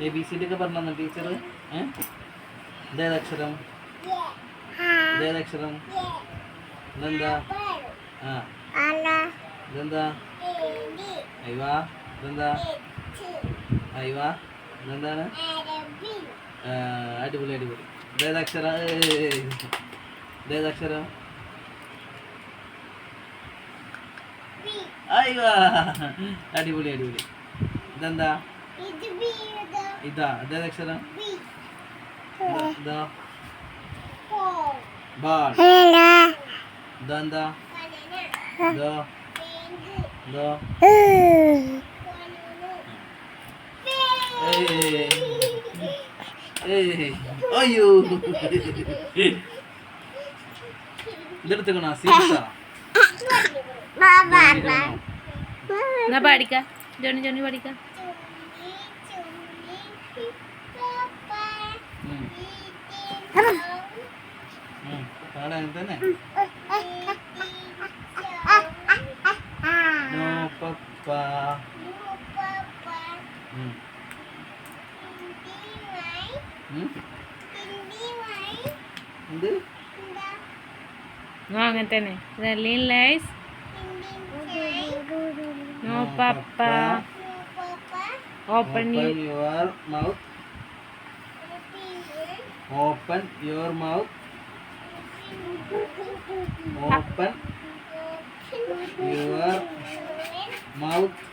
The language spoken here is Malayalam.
എ ബി സി ഡി ഒക്കെ പറഞ്ഞു ടീച്ചർ ഇതേതക്ഷരം ഇതേതക്ഷരം ഇതെന്താ? ആ. ഇതെന്താ? അയ്വാ. ഇതെന്താ? അയ്വാ. ഇതെന്താണ്? അടിപൊളി അടിപൊളി. അടിപൊളി ഇതേതക്ഷരം ഏയ്. ഇതേതക്ഷരം അയ്വാ. അടിപൊളി അടിപൊളി. ഇതെന്താ? ഇതാ ഇതേതക്ഷരം അക്ഷരം. ഇതാ ബാൾ ഇതെന്താ ഇതോ ഇതോ. അയ്യോ. ഇതെടുത്തേക്കണോ? സീരിയസാ എന്നാ പാടിക്ക ജോണി ജോണി പാടിക്ക പപ്പ ഉം. ഉം. എന്ത് ആ അങ്ങനെ തന്നെ ലീൻ lies no papa. Open your മൗത്ത് ഓപ്പൺ യുവർ മൗത്ത് ഓപ്പൺ യുവർ മൗത്ത്